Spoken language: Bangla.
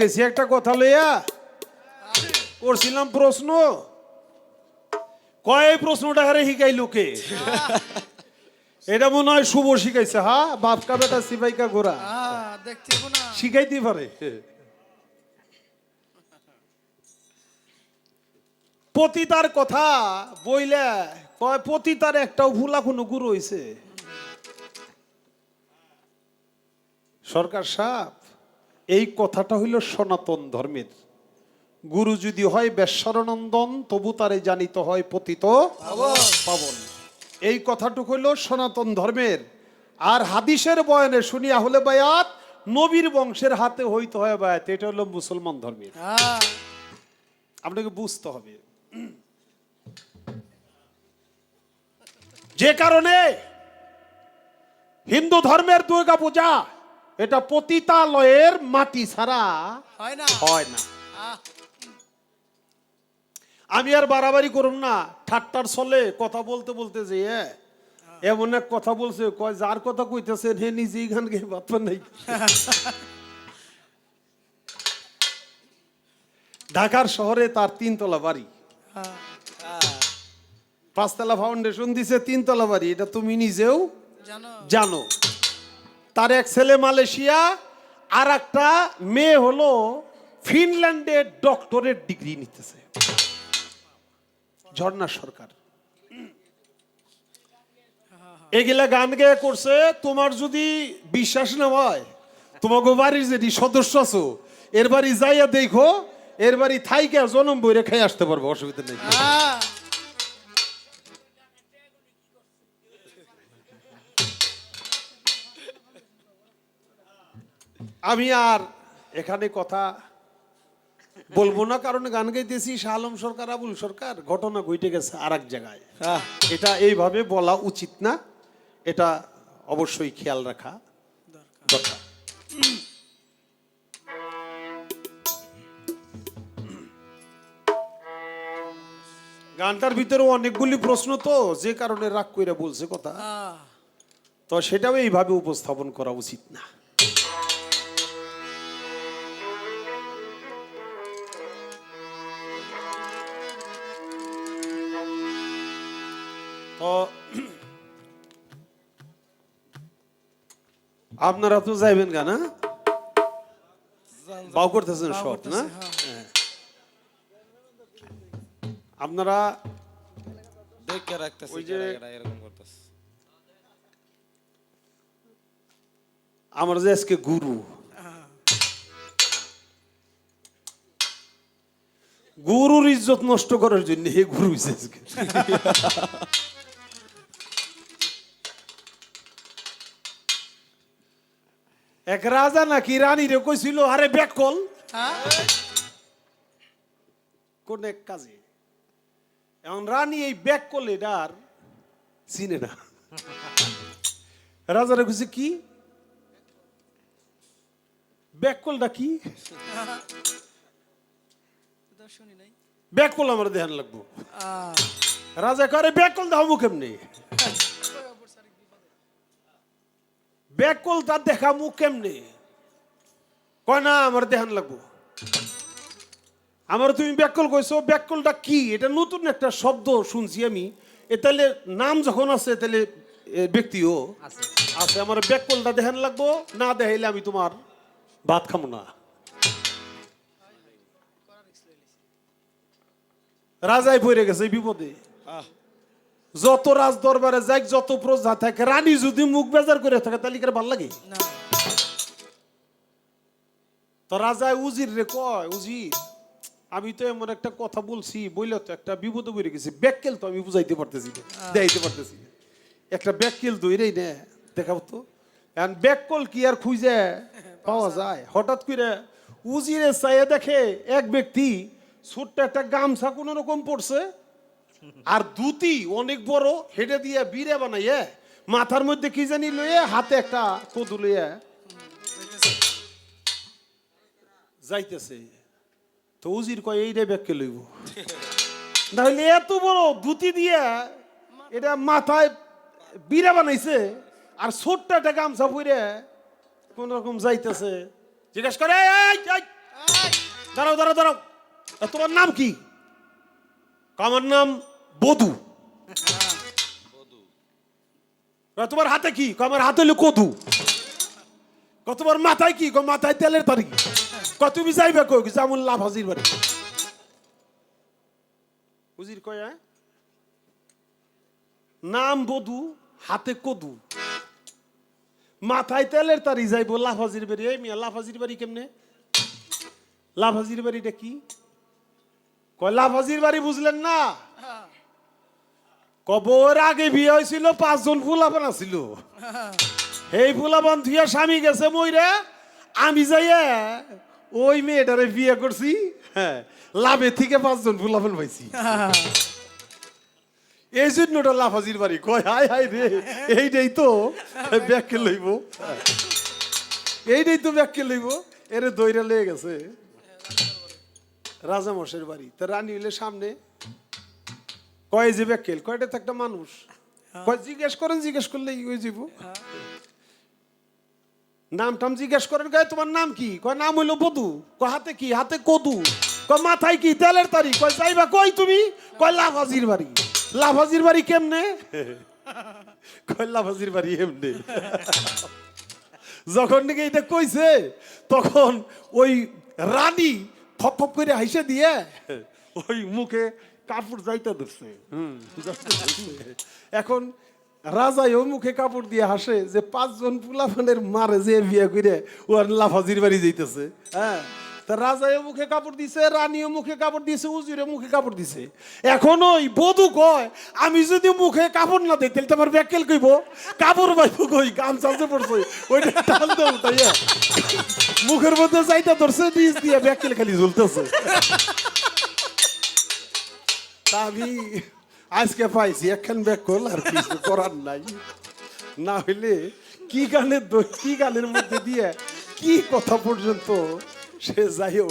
গেছি, একটা কথা লইয়া করছিলাম প্রশ্ন। কয় প্রশ্নটা হারে শিকাই লোকে? এটা মনে হয় শুভ শিখাইছে, হা? বাপকা বেটা, সিপাইকা না শিখাইতে পারে। পতিতার কথা বইলে কয়, পতিতার একটাও ভুলা কোনো গুরু হইছে। সরকার সাপ এই কথাটা হইল সনাতন ধর্মের। গুরু যদি হয় বেশ্বরনন্দন তবু তারে জানিত হয় পতিত পাবন। এই কথাটুকু হইল সনাতন ধর্মের। আর হাদিসের বয়নে শুনিয়া হলে বায়াত নবীর বংশের হাতে হইতে হয় বায়াত। এটা হলো মুসলমান ধর্মের। হ্যাঁ। আপনাকে বুঝতে হবে। যে কারণে হিন্দু ধর্মের দুর্গা পূজা এটা পতিতালয়ের মাটি ছাড়া হয় না। হয় না। আমি আর বাড়াবাড়ি করুন না ঠাট্টার ছলে কথা বলতে বলতে যে এমন এক কথা বলছে কয় যার কথা কইতেছেন হে নিজেই গান গেয়ে বাতমান নাই। ঢাকার শহরে তার তিনতলা বাড়ি। পাঁচতলা ফাউন্ডেশন দিছে তিনতলা বাড়ি এটা তুমি নিজেও জানো। জানো। তার এক ছেলে মালয়েশিয়া আর একটা মেয়ে হলো ফিনল্যান্ডে ডক্টরেট ডিগ্রি নিতেছে। ঝর্ণা সরকার। এগুলা গান গেয়ে করছে, তোমার যদি বিশ্বাস না হয় তোমাকে বাড়ির যেটি সদস্য আছো, এর বাড়ি যাইয়া দেখো, এর বাড়ি থাইকে জনম বইরে খাই আসতে পারব, অসুবিধা নেই। আমি আর এখানে কথা বলব না কারণ গান গাইতেছি শাহ আলম সরকার আবুল সরকার ঘটনা ঘটে গেছে আর এক জায়গায় এটা এইভাবে বলা উচিত না এটা অবশ্যই খেয়াল রাখা দরকার। গানটার ভিতরে অনেকগুলি প্রশ্ন তো যে কারণে রাগ কইরা বলছে কথা। তো সেটাও এইভাবে উপস্থাপন করা উচিত না। তো আপনারা তো যাইবেন গা না? বাউ করতেছেন করতেছি, না? হ্যাঁ। হ্যাঁ। আপনারা দেখে রাখতেছে ওই যে- এরকম করতেছে। আমার যে আজকে গুরু। গুরুর ইজ্জত নষ্ট করার জন্য হে গুরু আজকে। এক রাজা নাকি রানী রে কইছিল আরে ব্যাকল। হ্যাঁ কোন এক কাজে। এখন রানী এই ব্যাক করলে আর চিনে না। রাজারা কইছে কি? ব্যাককলটা কি? তো শুনি নাই ব্যাককল আমার ধ্যান লাগবো। রাজা করে ব্যাককল দাও কেমনি? ব্যাককল তার দেখা মুখ কেমনে? কয় না আমার ধ্যান লাগবো। আমার তুমি ব্যাককল কইছো ব্যাককলটা কি? এটা নতুন একটা শব্দ শুনছি আমি। এ তাহলে নাম যখন আছে তাহলে ব্যক্তিও আছে। আমার ব্যাককলটা দেখান লাগবো না দেখাইলে আমি তোমার ভাত খাব না। রাজাই পড়ে গেছে এই বিপদে। যত রাজ দরবারে যাই যত প্রজা থাকে রানী যদি মুখ বেজার করে থাকে তাহলে কি আর ভালো লাগে? তো রাজা উজির রে কয় উজির আমি তো এমন একটা কথা বলছি বইলে তো একটা বিপদে পড়ে গেছি ব্যাককেল তো আমি বুঝাইতে পারতেছি না দেখাইতে পারতেছি না। একটা ব্যাককেল দইরেই নে দেখাও তো। এখন ব্যাককল কি আর খুঁজে পাওয়া যায়। হঠাৎ করে উজিরে চাইয়ে দেখে এক ব্যক্তি ছোট্ট একটা গামছা কোনো রকম পড়ছে আর দুটি অনেক বড় হেডে দিয়ে বিড়ে বানাইয়ে মাথার মধ্যে কি জানি লইয়ে হাতে একটা কদু লইয়ে যাইতেছে। তো উজির কয় এই রে ব্যাগকে লইব। তাহলে এত বড় ধুতি দিয়ে এটা মাথায় বিড়া বানাইছে আর ছোট্ট একটা গামছা পরে কোন রকম যাইতেছে। জিজ্ঞেস করে "এই, এই, এই, দাঁড়াও দাঁড়াও দাঁড়াও তোমার নাম কি? আমার নাম বধু। তোমার হাতে কি? আমার হাতে হলো কদু। ক তোমার মাথায় কি? মাথায় তেলের তারি। ক তুমি যাইবে কই? যেমন লাভ হাজির বাড়ি। বুঝির কয় হ্যাঁ? নাম বধু হাতে কদু। মাথায় তেলের তারি যাইবো লাফাজির বাড়ি। এই মিয়া লাফাজির বাড়ি কেমনে? লাফাজির বাড়িটা কি? কয় লাফাজির বাড়ি বুঝলেন না? কবর আগে বিয়ে হয়েছিল, পাঁচজন ফুলাপান আছিল। এই ফুলাপান ধুইয়া স্বামী গেছে মইরা, আমি যাইয়া ওই মেয়েটারে বিয়ে করছি হ্যাঁ লাভে থেকে পাঁচজন ফুলাপান পাইছি। এই জন্য লাফাজির বাড়ি। কয় হাই হাই রে, এইটাই তো ব্যাগকে লইব। এইটাই তো ব্যাগকে লইব। এরে দইরা লেগে গেছে। রাজা মশের বাড়ি। তা রানী হইলে সামনে কয় যে ব্যাকেল কয়টা তো একটা মানুষ? কয় জিজ্ঞেস করেন জিজ্ঞেস করলে ওই যাব নাম টাম জিজ্ঞেস করেন কয় তোমার নাম কি? কয় নাম হইল বধু। কয় হাতে কি? হাতে কদু। কয় মাথায় কি? তেলের তারি। কয় যাইবা কই তুমি? কয় লাভাজির বাড়ি। লাভাজির বাড়ি কেমনে? কয় লাফাজির বাড়ি এমনে? যখন নাকি এটা কইছে তখন ওই রানী থপ করে হাইসে দিয়ে ওই মুখে কাপড় যাইতে ধরছে। যাইতে এখন রাজাই ও মুখে কাপড় দিয়ে হাসে যে পাঁচজন পোলাফানের মারে যে বিয়ে করে ও আর লাফাজির বাড়ি যাইতেছে। হ্যাঁ। তা রাজাইও মুখে কাপড় দিছে, রানীও মুখে কাপড় দিছে উজিরে মুখে কাপড় দিছে। এখন ওই বধু কয়, আমি যদি মুখে কাপড় না দিই, তাহলে তোমার ব্যাকেল কইব? কাপড় পাইব কই? গামছা যে পড়ছে। ওইটা টান দাও তাইয়া মুখের মধ্যে যাইতে ধরছে নিজ দিয়ে ব্যাকেল খালি ঝুলতেছে। তা আমি আজকে পাইছি, একখান ব্যাক করল আর কিছু করার নাই। না হইলে কি গানের কি গানের মধ্যে দিয়ে কি কথা পর্যন্ত Cezayir.